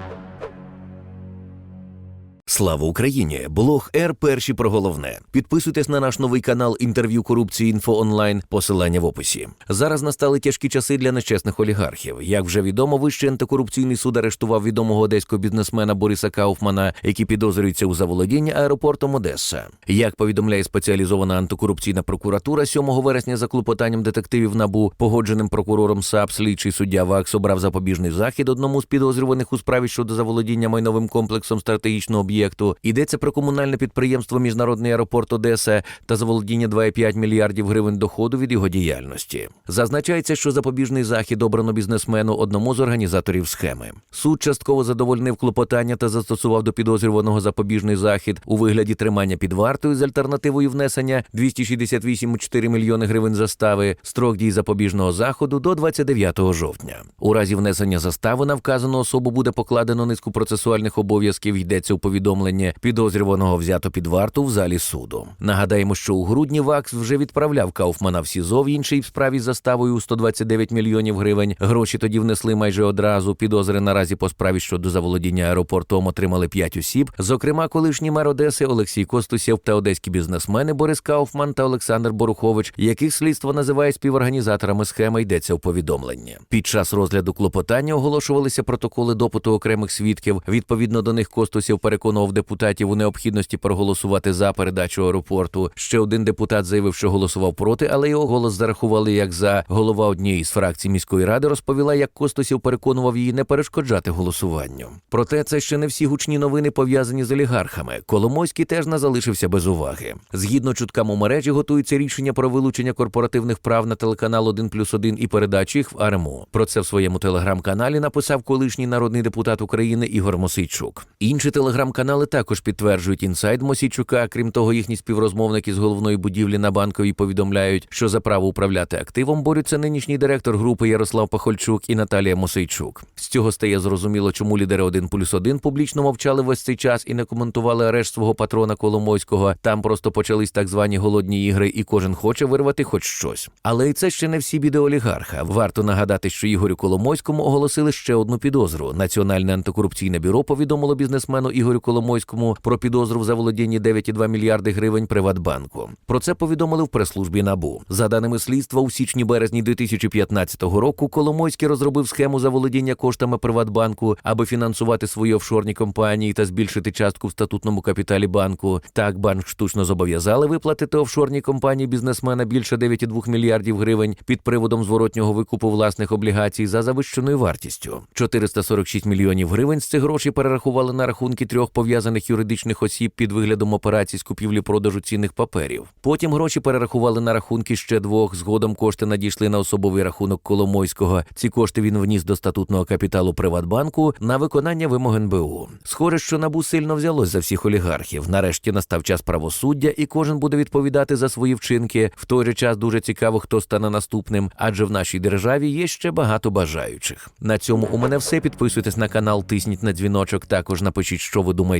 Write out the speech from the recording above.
Thank you. Слава Україні! Блог Р. Перші про головне. Підписуйтесь на наш новий канал інтерв'ю корупції інфо онлайн. Посилання в описі. Зараз настали тяжкі часи для нечесних олігархів. Як вже відомо, вищий антикорупційний суд арештував відомого одеського бізнесмена Бориса Кауфмана, який підозрюється у заволодінні аеропортом Одеса. Як повідомляє спеціалізована антикорупційна прокуратура, 7 вересня за клопотанням детективів НАБУ, погодженим прокурором САП, слідчий суддя ВАКС обрав запобіжний захід одному з підозрюваних у справі щодо заволодіння майновим комплексом стратегічного об'єкту. Йдеться про комунальне підприємство Міжнародний аеропорт Одеса та заволодіння 2,5 мільярдів гривень доходу від його діяльності. Зазначається, що запобіжний захід обрано бізнесмену одному з організаторів схеми. Суд частково задовольнив клопотання та застосував до підозрюваного запобіжний захід у вигляді тримання під вартою з альтернативою внесення 268,4 мільйони гривень застави. Строк дій запобіжного заходу до 29 жовтня. У разі внесення застави на вказану особу буде покладено низку процесуальних обов'язків. Йдеться у повідомленні підозрюваного взято під варту в залі суду. Нагадаємо, що у грудні ВАКС вже відправляв Кауфмана в СІЗО в іншій справі з заставою у 129 мільйонів гривень. Гроші тоді внесли майже одразу. Підозри наразі по справі щодо заволодіння аеропортом отримали п'ять осіб. Зокрема, колишній мер Одеси Олексій Костусєв та одеські бізнесмени Борис Кауфман та Олександр Борухович, яких слідство називає співорганізаторами схеми, йдеться у повідомленні. Під час розгляду клопотання оголошувалися протоколи допиту окремих свідків. Відповідно до них Костусєв переконував депутатів у необхідності проголосувати за передачу аеропорту. Ще один депутат заявив, що голосував проти, але його голос зарахували як за голова однієї з фракцій міської ради. Розповіла, як Костусів переконував її не перешкоджати голосуванню. Проте це ще не всі гучні новини пов'язані з олігархами. Коломойський теж не залишився без уваги. Згідно чуткам у мережі, готується рішення про вилучення корпоративних прав на телеканал 1 плюс 1 і передачу їх в АРМУ. Про це в своєму телеграм-каналі написав колишній народний депутат України Ігор Мосійчук. Інші телеграм-канали також підтверджують інсайд Мосійчука. Крім того, їхні співрозмовники з головної будівлі на банковій повідомляють, що за право управляти активом борються нинішній директор групи Ярослав Пахольчук і Наталія Мосейчук. З цього стає зрозуміло, чому лідери 1 плюс 1 публічно мовчали весь цей час і не коментували арешт свого патрона Коломойського. Там просто почались так звані голодні ігри, і кожен хоче вирвати хоч щось. Але і це ще не всі біди олігарха. Варто нагадати, що Ігорю Коломойському оголосили ще одну підозру. Національне антикорупційне бюро повідомило бізнесмену Ігорю Коломойському про підозру в заволодінні 9,2 мільярди гривень Приватбанку. Про це повідомили в прес-службі НАБУ. За даними слідства, у січні-березні 2015 року Коломойський розробив схему заволодіння коштами Приватбанку, аби фінансувати свої офшорні компанії та збільшити частку в статутному капіталі банку. Так банк штучно зобов'язали виплатити офшорній компанії бізнесмена більше 9,2 мільярдів гривень під приводом зворотнього викупу власних облігацій за завищеною вартістю. 446 мільйонів гривень з цих грошей перерахували на рахунки трьох пов'язаних юридичних осіб під виглядом операцій з купівлі-продажу цінних паперів. Потім гроші перерахували на рахунки ще двох. Згодом кошти надійшли на особовий рахунок Коломойського. Ці кошти він вніс до статутного капіталу Приватбанку на виконання вимог НБУ. Схоже, що набу сильно взялось за всіх олігархів. Нарешті настав час правосуддя, і кожен буде відповідати за свої вчинки. В той же час дуже цікаво, хто стане наступним, адже в нашій державі є ще багато бажаючих. На цьому у мене все. Підписуйтесь на канал, тисніть на дзвіночок. Також напишіть, що ви думаєте